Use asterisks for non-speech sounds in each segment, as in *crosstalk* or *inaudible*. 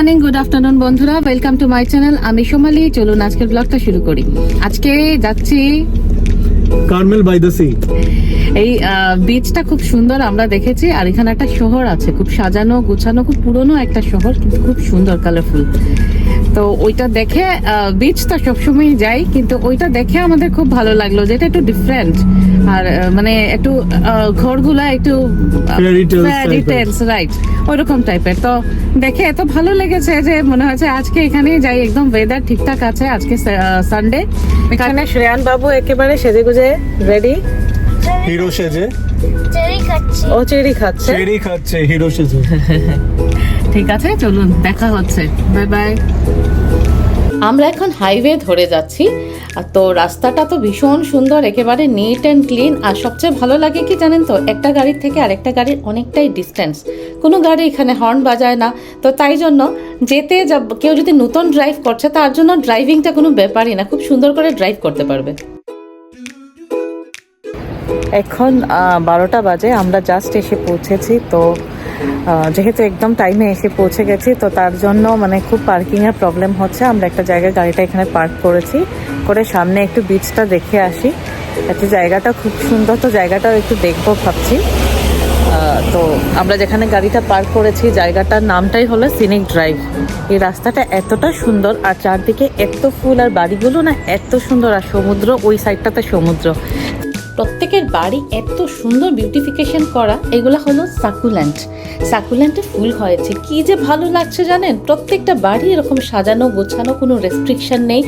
Morning good afternoon বন্ধুরা welcome to my channel আমি সোমালি চলুন আজকের ব্লগটা শুরু করি। আজকে যাচ্ছি কার্মেল বাই দ্য সি এই বিচটা খুব সুন্দর আমরা দেখেছি আর এখানে একটা শহর আছে খুব সাজানো গুছানো খুব পুরনো একটা শহর কিন্তু খুব সুন্দর কালারফুল তো ওইটা দেখে বিচ তো সবসময় যাই কিন্তু ওইটা দেখে আমাদের খুব ভালো লাগল যেটা একটু ডিফারেন্ট আর মানে একটু আহ, ঘরগুলা একটু। ডিটেলস রাইট ওইরকম টাইপের তো দেখে এত ভালো লেগেছে যে মনে হচ্ছে আজকে এখানে যাই একদম ওয়েদার ঠিকঠাক আছে আজকে সানডে এখানে শ্রেয়ান বাবু একেবারে সেজে গুজে রেডি হিরো সেজে। চেরি খাচ্ছি। ও চেরি খাচ্ছে। চেরি খাচ্ছে হিরো সেজে। *laughs* ঠিক আছে চলুন দেখা হচ্ছে। বাই বাই আমরা এখন হাইওয়ে ধরে যাচ্ছি আর তো রাস্তাটা তো ভীষণ সুন্দর একেবারে নিট অ্যান্ড ক্লিন আর সবচেয়ে ভালো লাগে কি জানেন তো একটা গাড়ির থেকে আরেকটা গাড়ির অনেকটাই ডিস্টেন্স কোনো গাড়ি এখানে হর্ন বাজায় না তো তাই জন্য যেতে যা কেউ যদি নতুন ড্রাইভ করছে তার জন্য ড্রাইভিংটা কোনো ব্যাপারই না খুব সুন্দর করে ড্রাইভ করতে পারবে। এখন বারোটা বাজে আমরা জাস্ট এসে পৌঁছেছি তো যেহেতু একদম টাইমে এসে পৌঁছে গেছি, তো তার জন্য মানে খুব পার্কিংয়ের প্রবলেম হচ্ছে। আমরা একটা জায়গায় গাড়িটা এখানে পার্ক করেছি। করে সামনে একটু বিচটা দেখে আসি। একটা জায়গাটা খুব সুন্দর, তো জায়গাটাও একটু দেখব ভাবছি। তো আমরা যেখানে গাড়িটা পার্ক করেছি, জায়গাটার নামটাই হলো সিনিক ড্রাইভ এই রাস্তাটা এতটা সুন্দর, আর চারদিকে এত ফুল আর বাড়িগুলো না এত সুন্দর, আর সমুদ্র ওই সাইডটাতে সমুদ্র। প্রত্যেকের বাড়ি এত সুন্দর বিউটিফিকেশন করা, এগুলো হলো সাকুল্যান্ট সাকুল্যান্টে ফুল হয়েছে। কি যে ভালো লাগছে জানেন? প্রত্যেকটা বাড়ি এরকম সাজানো, গোছানো, কোনো রেস্ট্রিকশন নেই।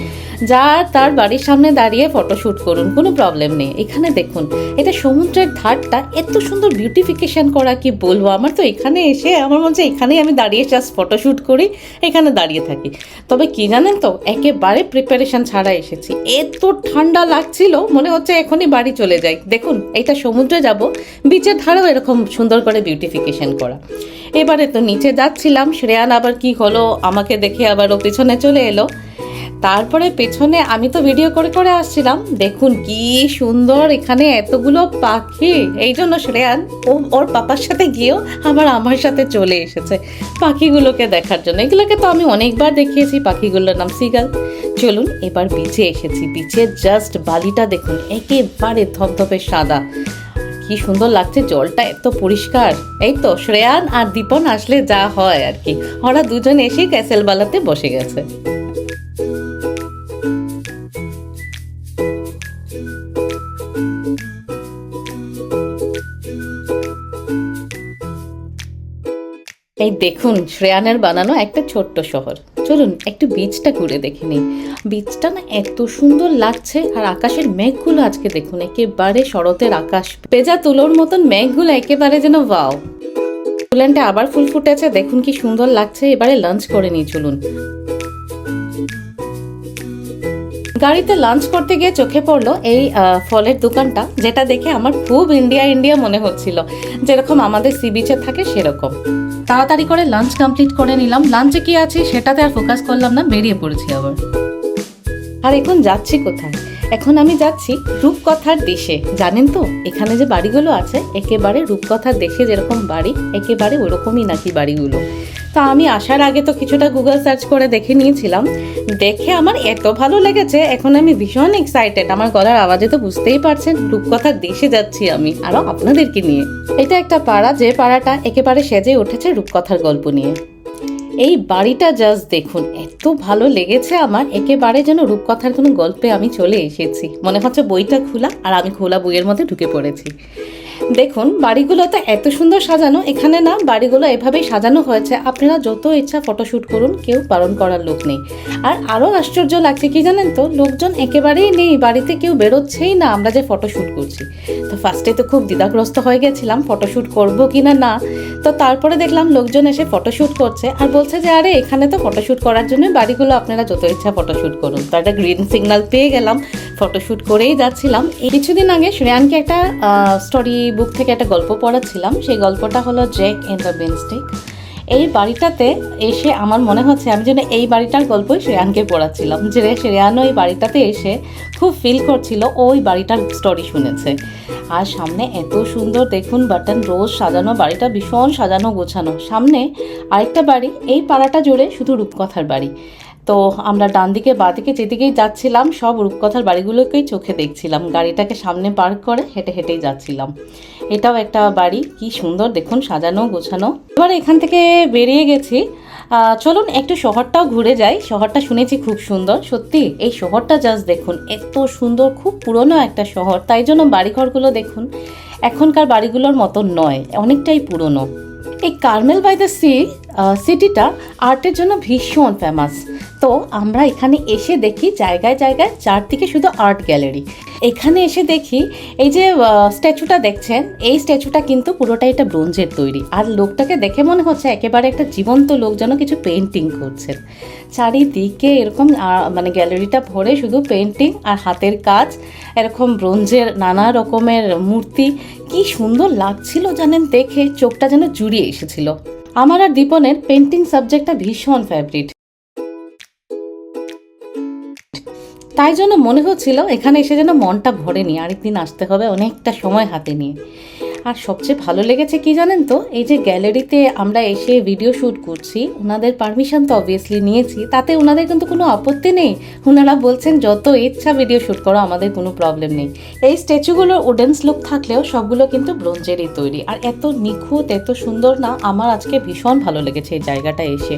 যা তার বাড়ির সামনে দাঁড়িয়ে ফটোশ্যুট করুন, কোনো প্রবলেম নেই। এখানে দেখুন, এটা সমুদ্রের ধারটা এত সুন্দর বিউটিফিকেশন করা, কি বলব? আমার তো এখানে এসে আমার মনে হচ্ছে এখানেই আমি দাঁড়িয়ে জাস্ট ফটোশ্যুট করি, এখানে দাঁড়িয়ে থাকি। তবে কি জানেন তো, একেবারে প্রিপারেশন ছাড়া এসেছি। এত ঠান্ডা লাগছিল, মনে হচ্ছে এখনই বাড়ি চলে যাই। দেখুন এটা সমুদ্রে যাব বিচের ধারেও এরকম সুন্দর করে বিউটিফিকেশন করা। এবারে তো নিচে যাচ্ছিলাম, শ্রেয়ান আবার কি হলো, আমাকে দেখে আবার ও পিছনে চলে এলো। তারপরে পেছনে আমি তো ভিডিও করে করে আসছিলাম। দেখুন কি সুন্দর এখানে এতগুলো পাখি। এই জন্য শ্রেয়ান, ও ওর পাপার সাথে গিয়েও আবার আমার সাথে চলে এসেছে পাখিগুলোকে দেখার জন্য। এগুলোকে তো আমি অনেকবার দেখিয়েছি, পাখিগুলোর নাম সিগাল। চলুন এবার বিচে এসেছি। বিচের জাস্ট বালিটা দেখুন, একেবারে ধপধপে সাদা। কি সুন্দর লাগছে, জলটা এত পরিষ্কার। এই তো, শ্রেয়ান আর দীপন আসলে যা হয় আর কি। ওরা দুজন এসে ক্যাসেল বালাতে বসে গেছে। এই দেখুন, শ্রেয়ানের বানানো একটা ছোট্ট শহর। চলুন, একটু বীজটা ঘুরে দেখে নিই। বীজটা না এত সুন্দর লাগছে, আর আকাশের মেঘগুলো আজকে দেখুন, একেবারে শরতের আকাশ। পেজা তুলোর মতন মেঘগুলো একেবারে যেন বাও ফুল্যান্ডে আবার ফুল ফুটেছে, দেখুন কি সুন্দর লাগছে, এবারে লাঞ্চ করে নিই, চলুন। গাড়িতে লাঞ্চ করতে গিয়ে চোখে পড়ল এই ফলের দোকানটা, যেটা দেখে আমার খুব ইন্ডিয়া ইন্ডিয়া মনে হচ্ছিল। যেরকম আমাদের সি বিচে থাকে সেরকম। তাড়াতাড়ি করে লাঞ্চ কমপ্লিট করে নিলাম। লাঞ্চে কি আছে সেটাতে আর ফোকাস করলাম না, বেরিয়ে পড়েছি আবার। আর এখন যাচ্ছি কোথায়? এখন আমি যাচ্ছি রূপকথার দেশে। জানেন তো, এখানে যে বাড়িগুলো আছে, একেবারে রূপকথার দেশে যেরকম বাড়ি, একেবারে ওরকমই নাকি বাড়িগুলো। তা আমি আসার আগে তো কিছুটা গুগল সার্চ করে দেখে নিয়েছিলাম। দেখে আমার এত ভালো লেগেছে, এখন আমি ভীষণ এক্সাইটেড আমার গলার আওয়াজে তো বুঝতেই পারছেন, রূপকথার দেশে যাচ্ছি আমি আরও আপনাদেরকে নিয়ে। এটা একটা পাড়া, যে পাড়াটা একেবারে সেজে উঠেছে রূপকথার গল্প নিয়ে। এই বাড়িটা জাস্ট দেখুন, এত ভালো লেগেছে আমার, একেবারে যেন রূপকথার কোনো গল্পে আমি চলে এসেছি। মনে হচ্ছে বইটা খোলা, আর আমি খোলা বইয়ের মধ্যে ঢুকে পড়েছি। দেখুন, বাড়িগুলো তো এত সুন্দর সাজানো, এখানে না বাড়িগুলো এভাবেই সাজানো হয়েছে। আপনারা যত ইচ্ছা ফটোশ্যুট করুন, কেউ বারণ করার লোক নেই। আর আরও আশ্চর্য লাগছে কি জানেন তো, লোকজন একেবারেই নেই, বাড়িতে কেউ বেরোচ্ছেই না আমরা যে ফটোশ্যুট করছি। তো ফার্স্টে তো খুব দ্বিধাগ্রস্ত হয়ে গেছিলাম ফটোশ্যুট করব কি না। না তো তারপরে দেখলাম লোকজন এসে ফটোশ্যুট করছে আর বলছে যে, আরে, এখানে তো ফটোশ্যুট করার জন্য বাড়িগুলো, আপনারা যত ইচ্ছা ফটোশ্যুট করুন। তো একটা গ্রিন সিগন্যাল পেয়ে গেলাম। ফটোশ্যুট করেই যাচ্ছিলাম। কিছুদিন আগে শ্রেয়ানকে একটা স্টোরি বুক থেকে একটা গল্প পড়াচ্ছিলাম। সেই গল্পটা হলো জ্যাক ইন দ্য বেনস্টিক এই বাড়িটাতে এসে আমার মনে হচ্ছে আমি যেন এই বাড়িটার গল্পই শ্রেয়ানকে পড়াচ্ছিলাম। যে শ্রেয়ানও এই বাড়িটাতে এসে খুব ফিল করছিল ওই বাড়িটার স্টোরি শুনেছে। আর সামনে এত সুন্দর দেখুন বাটন রোজ সাজানো, বাড়িটা ভীষণ সাজানো গোছানো। সামনে আরেকটা বাড়ি, এই পাড়াটা জুড়ে শুধু রূপকথার বাড়ি। তো আমরা ডান দিকে বাঁ দিকে যেদিকেই যাচ্ছিলাম, সব রূপকথার বাড়িগুলোকেই চোখে দেখছিলাম। গাড়িটাকে সামনে পার্ক করে হেঁটে হেঁটেই যাচ্ছিলাম। এটাও একটা বাড়ি, কি সুন্দর, দেখুন, সাজানো, গোছানো। এবার এখান থেকে বেরিয়ে গেছি। চলুন একটু শহরটাও ঘুরে যাই। শহরটা শুনেছি খুব সুন্দর। সত্যি, এই শহরটা জাস্ট দেখুন, এত সুন্দর, খুব পুরনো একটা শহর। তাই জন্য বাড়িঘরগুলো দেখুন, এখনকার বাড়িগুলোর মতো নয়, অনেকটাই পুরনো। এই কার্মেল বাই দ্য সি সিটিটা আর্টের জন্য ভীষণ ফেমাস তো আমরা এখানে এসে দেখি জায়গায় জায়গায়, চারদিকে শুধু আর্ট গ্যালারি এখানে এসে দেখি এই যে স্ট্যাচুটা দেখছেন, এই স্ট্যাচুটা কিন্তু পুরোটাই এটা ব্রোঞ্জের তৈরি। আর লোকটাকে দেখে মনে হচ্ছে একেবারে একটা জীবন্ত লোক যেন কিছু পেন্টিং করছেন। চারিদিকে এরকম মানে গ্যালারিটা ভরে শুধু পেন্টিং আর হাতের কাজ, এরকম ব্রোঞ্জের নানা রকমের মূর্তি। কি সুন্দর লাগছিল জানেন দেখে, চোখটা যেন জুড়িয়ে এসেছিল। আমার আর দীপনের পেন্টিং সাবজেক্টটা ভীষণ ফেভারিট তাই জন্য মনে হচ্ছিল এখানে এসে যেন মনটা ভরে ভরেনি, আরেকদিন আসতে হবে অনেকটা সময় হাতে নিয়ে। আর সবচেয়ে ভালো লেগেছে কি জানেন তো, এই যে গ্যালারিতে আমরা এসে ভিডিও শ্যুট করছি ওনাদের পারমিশন তো অবভিয়াসলি নিয়েছি, তাতে ওনাদের কিন্তু কোনো আপত্তি নেই। ওনারা বলছেন, যত ইচ্ছা ভিডিও শ্যুট করো, আমাদের কোনো প্রবলেম নেই। এই স্ট্যাচুগুলোর উডেন্স লুক থাকলেও সবগুলো কিন্তু ব্রোঞ্জেরই তৈরি। আর এত নিখুঁত, এত সুন্দর না, আমার আজকে ভীষণ ভালো লেগেছে এই জায়গাটা এসে।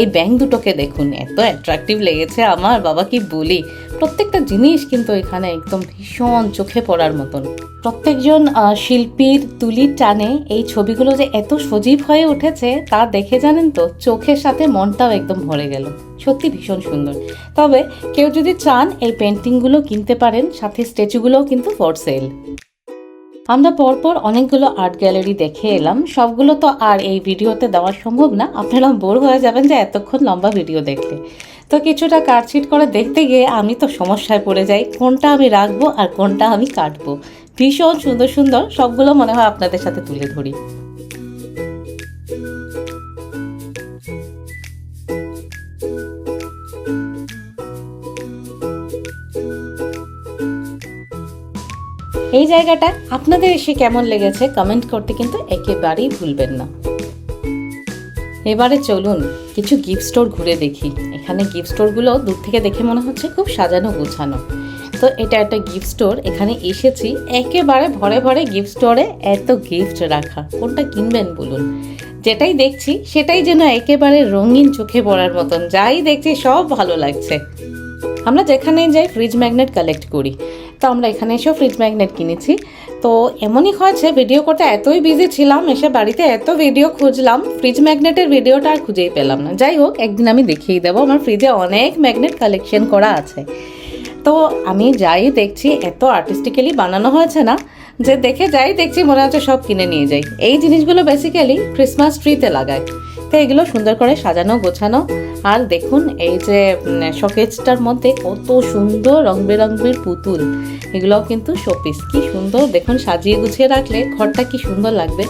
এই ব্যাংক দুটোকে দেখুন, এত অ্যাট্রাকটিভ লেগেছে আমার, বাবা কি বলি। প্রত্যেকটা জিনিস কিন্তু এখানে একদম ভীষণ চোখে পড়ার মতন। প্রত্যেকজন শিল্পীর তুলির টানে এই ছবিগুলো যে এত সজীব হয়ে উঠেছে, তা দেখে জানেন তো, চোখের সাথে মনটাও একদম ভরে গেল। সত্যি ভীষণ সুন্দর। তবে কেউ যদি চান এই পেন্টিংগুলো কিনতে পারেন, সাথে স্ট্যাচুগুলোও কিন্তু ফর সেল আমরা পরপর অনেকগুলো আর্ট গ্যালারি দেখে এলাম। সবগুলো তো আর এই ভিডিওতে দেওয়া সম্ভব না। আপনারা বোর হয়ে যাবেন যে এতক্ষণ লম্বা ভিডিও দেখতে তো কিছুটা কাটছিট করে দেখতে গিয়ে আমি তো সমস্যায় পড়ে যাই। কোনটা আমি রাখব আর কোনটা আমি কাটবো? ভীষণ সুন্দর সুন্দর সবগুলো মনে হয় আপনাদের সাথে তুলে ধরি। এই জায়গাটা আপনাদের এসে কেমন লেগেছে কমেন্ট করতে কিন্তু একেবারেই ভুলবেন না। এবারে চলুন কিছু গিফট স্টোর ঘুরে দেখি। এখানে গিফট স্টোরগুলো দূর থেকে দেখে মনে হচ্ছে খুব সাজানো গোছানো। তো এটা একটা গিফট স্টোর এখানে এসেছি একেবারে ভরে ভরে গিফট স্টোরে এত গিফট রাখা। কোনটা কিনবেন বলুন? যেটাই দেখছি, সেটাই যেন একেবারে রঙিন চোখে পড়ার মতন। যাই দেখছি, সব ভালো লাগছে। আমরা যেখানেই যাই ফ্রিজ ম্যাগনেট কালেক্ট করি। তো আমরা এখানে এসেও ফ্রিজ ম্যাগনেট কিনেছি। তো এমনই হয়েছে ভিডিও করতে এতই বিজি ছিলাম, এসে বাড়িতে এত ভিডিও খুঁজলাম ফ্রিজ ম্যাগনেটের ভিডিওটা আর খুঁজেই পেলাম না। যাই হোক, একদিন আমি দেখিয়ে দেবো, আমার ফ্রিজে অনেক ম্যাগনেট কালেকশন করা আছে। তো আমি যাই দেখছি, এত আর্টিস্টিক্যালি বানানো হয়েছে না, যে দেখে যাই দেখছি মনে হচ্ছে সব কিনে নিয়ে যাই। এই জিনিসগুলো বেসিক্যালি ক্রিসমাস ট্রিতে লাগায় তো এগুলো সুন্দর করে সাজানো, গোছানো। আর দেখুন, এই যে শোকেজটার মধ্যে কত সুন্দর রং বেরঙের পুতুল। এগুলোও কিন্তু শোপিস। কি সুন্দর, দেখুন, সাজিয়ে গুছিয়ে রাখলে ঘরটা কি সুন্দর লাগবে।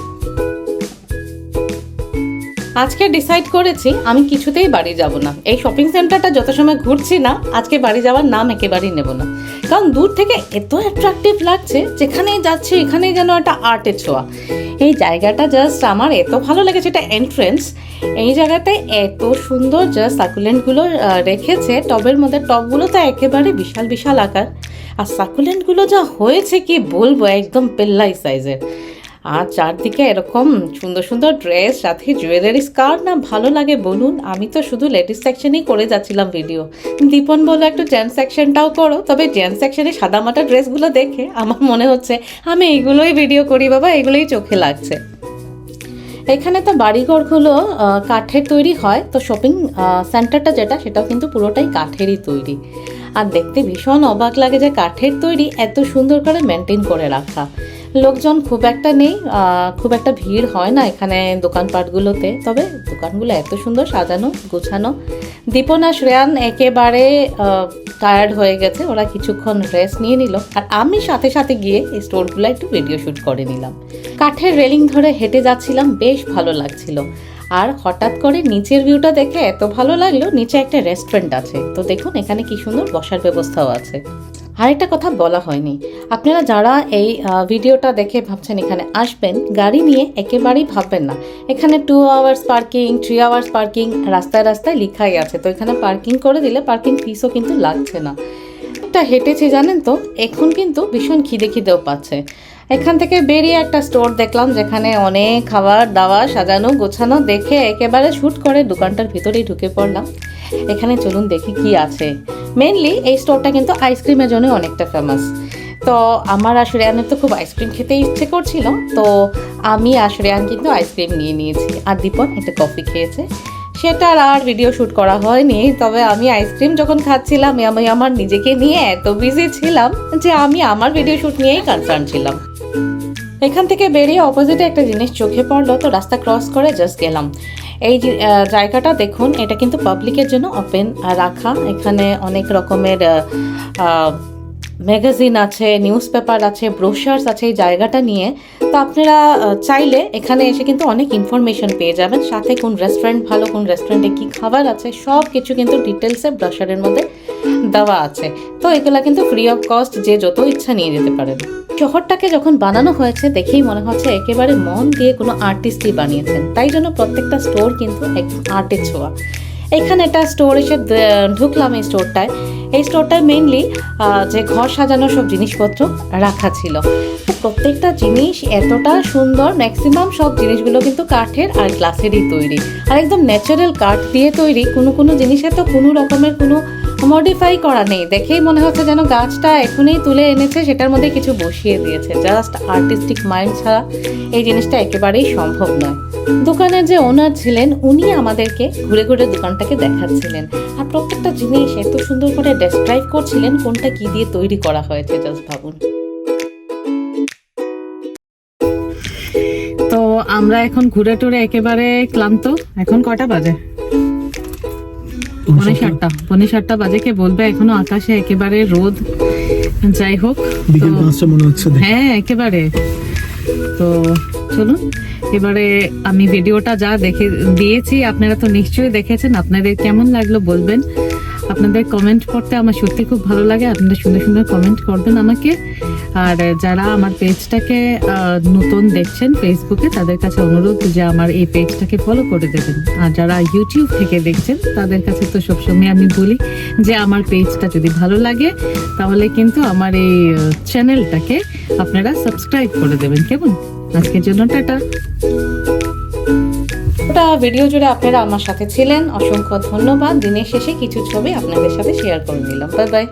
আজকে ডিসাইড করেছি, আমি কিছুতেই বাড়ি যাব না। এই শপিং সেন্টারটা যত সময় ঘুরছি না, আজকে বাড়ি যাওয়ার নাম একেবারেই নেব না। কারণ দূর থেকে এত অ্যাট্রাকটিভ লাগছে, যেখানেই যাচ্ছি, এখানেই যেন একটা আর্টের ছোঁয়া। এই জায়গাটা জাস্ট আমার এত ভালো লেগেছে এটা এন্ট্রেন্স এই জায়গাতে এত সুন্দর জাস্ট সাকুলেন্টগুলো রেখেছে। টবের মধ্যে টবগুলো তো একেবারে বিশাল বিশাল আকার। আর সাকুলেন্টগুলো যা হয়েছে কি বলব, একদম পেল্লাই সাইজের আর চারদিকে এরকম সুন্দর সুন্দর ড্রেস, সাথে জুয়েলারিস কার না ভালো লাগে বলুন, আমি তো শুধু লেডিস সেকশনেই করে যাচ্ছিলাম ভিডিও দীপন বলল, একটু জেন্টস সেকশনটাও করো, তবে জেন্টস সেকশনে সাদামাটা ড্রেসগুলো দেখে আমার মনে হচ্ছে, আমি এইগুলোই ভিডিও করি বাবা, এগুলোই চোখে লাগছে। এখানে তো বাড়িঘরগুলো কাঠের তৈরি হয়, তো শপিং সেন্টারটা যেটা, সেটাও কিন্তু পুরোটাই কাঠেরই তৈরি। আর দেখতে ভীষণ অবাক লাগে যে কাঠের তৈরি এত সুন্দর করে মেনটেন করে রাখা। লোকজন খুব একটা নেই খুব একটা ভিড় হয় না এখানে দোকানপাটগুলোতে। তবে দোকানগুলো এত সুন্দর সাজানো, গোছানো। দীপন আর শ্রেয়ান একেবারে টায়ার্ড হয়ে গেছে। ওরা কিছুক্ষণ রেস্ট নিয়ে নিল। আর আমি সাথে সাথে গিয়ে এই স্টোরগুলো একটু ভিডিও শ্যুট করে নিলাম। কাঠের রেলিং ধরে হেঁটে যাচ্ছিলাম, বেশ ভালো লাগছিল। আর হঠাৎ করে নিচের ভিউটা দেখে এত ভালো লাগল, নিচে একটা রেস্টুরেন্ট আছে। তো দেখুন, এখানে কি সুন্দর বসার ব্যবস্থাও আছে। আরেকটা কথা বলা হয়নি। আপনারা যারা এই ভিডিওটা দেখে ভাবছেন এখানে আসবেন, গাড়ি নিয়ে একেবারেই ভাববেন না। এখানে two hours parking three hours parking রাস্তায় রাস্তায় লেখাই আছে। তো এখানে পার্কিং করে দিলে পার্কিং ফিসও কিন্তু লাগছে না। একটা হেঁটেছি জানেন তো, এখন কিন্তু ভীষণ খিদে খিদেও পাচ্ছে। এখান থেকে বেরিয়ে একটা স্টোর দেখলাম, যেখানে অনেক খাবার দাওয়া সাজানো, গোছানো, দেখে একেবারে শ্যুট করে দোকানটার ভিতরেই ঢুকে পড়লাম। এখানে চলুন দেখি কি আছে। মেনলি এই স্টোরটা কিন্তু আইসক্রিমের জন্য অনেকটা ফেমাস তো আমার আর শ্রেয়ানের তো খুব আইসক্রিম খেতে ইচ্ছে করছিল, তো আমি আর শ্রেয়ান কিন্তু আইসক্রিম নিয়ে নিয়েছি। আর দীপন একটা কফি খেয়েছে। সেটার আর ভিডিও শ্যুট করা হয়নি, তবে আমি আইসক্রিম যখন খাচ্ছিলাম, আমি আমার নিজেকে নিয়ে এত বিজি ছিলাম যে আমি আমার ভিডিও শ্যুট নিয়েই কনসার্ন ছিলাম। এখান থেকে বেরিয়ে অপোজিটে একটা জিনিস চোখে পড়ল, তো রাস্তা ক্রস করে জাস্ট গেলাম। এই জায়গাটা দেখুন, এটা কিন্তু পাবলিকের জন্য ওপেন রাখা। এখানে অনেক রকমের ম্যাগাজিন আছে নিউজ পেপার আছে ব্রোশার্স আছে এই জায়গাটা নিয়ে। তো আপনারা চাইলে এখানে এসে কিন্তু অনেক ইনফরমেশন পেয়ে যাবেন। সাথে কোন রেস্টুরেন্ট ভালো, কোন রেস্টুরেন্টে কী খাবার আছে সব কিছু কিন্তু ডিটেলসে ব্রোশারের মধ্যে দেওয়া আছে। তো এগুলা কিন্তু ফ্রি অফ কস্ট যে যত ইচ্ছা নিয়ে যেতে পারেন। শহরটাকে যখন বানানো হয়েছে দেখেই মনে হচ্ছে একেবারে মন দিয়ে কোনো আর্টিস্টই বানিয়েছেন। তাই জন্য প্রত্যেকটা স্টোর কিন্তু একদম আর্টের ছোঁয়া। এখানে একটা স্টোর এসে ঢুকলাম এই স্টোরটায় এই স্টোরটায় মেইনলি যে ঘর সাজানোর সব জিনিসপত্র রাখা ছিল। প্রত্যেকটা জিনিস এতটা সুন্দর ম্যাক্সিমাম সব জিনিসগুলো কিন্তু কাঠের আর গ্লাসেরই তৈরি। আর একদম ন্যাচারাল কাঠ দিয়ে তৈরি। কোনো কোনো জিনিসে তো কোনো রকমের কোনো মডিফাই করা নেই। দেখেই মনে হচ্ছে যেন গাছটা এখনই তুলে এনেছে, সেটার মধ্যে কিছু বসিয়ে দিয়েছে। জাস্ট আর্টিস্টিক মাইন্ড ছাড়া এই জিনিসটা একেবারেই সম্ভব নয়। দোকানের যে ওনার ছিলেন, উনি আমাদেরকে ঘুরে ঘুরে দোকানটাকে দেখাচ্ছিলেন। আর প্রত্যেকটা জিনিস এত সুন্দর করে ডেসক্রাইব করছিলেন, কোনটা কি দিয়ে তৈরি করা হয়েছে জাস্ট ভাবুন। তো আমরা এখন ঘুরে টুরে একেবারে ক্লান্ত। এখন কটা বাজে? পৌনে সাতটা। পৌনে সাতটা বাজে কে বলবে? এখনও আকাশে একেবারে রোদ। যাই হোক বিকেল পাঁচটা মনে হচ্ছে হ্যাঁ একেবারে। তো চলুন এবারে আমি ভিডিওটা যা দেখে দিয়েছি আপনারা তো নিশ্চয়ই দেখেছেন আপনাদের কেমন লাগল বলবেন। আপনাদের কমেন্ট করতে আমার সত্যি খুব ভালো লাগে। আপনারা সুন্দর সুন্দর কমেন্ট করবেন আমাকে। আর যারা আমার পেজটাকে নতুন দেখছেন ফেসবুকে তাদের কাছে অনুরোধ যে আমার এই পেজটাকে ফলো করে দেবেন। আর যারা ইউটিউব থেকে দেখছেন, তাদের কাছে তো সবসময় আমি বলি যে আমার পেজটা যদি ভালো লাগে, তাহলে কিন্তু আমার এই চ্যানেলটাকে আপনারা সাবস্ক্রাইব করে দেবেন। কেমন? আজকের জন্য টাটা। ভিডিও জুড়ে আপনারা আমার সাথে ছিলেন। অসংখ্য ধন্যবাদ। দিনের শেষে কিছু ছবি আপনাদের সাথে শেয়ার করে নিলাম। Bye bye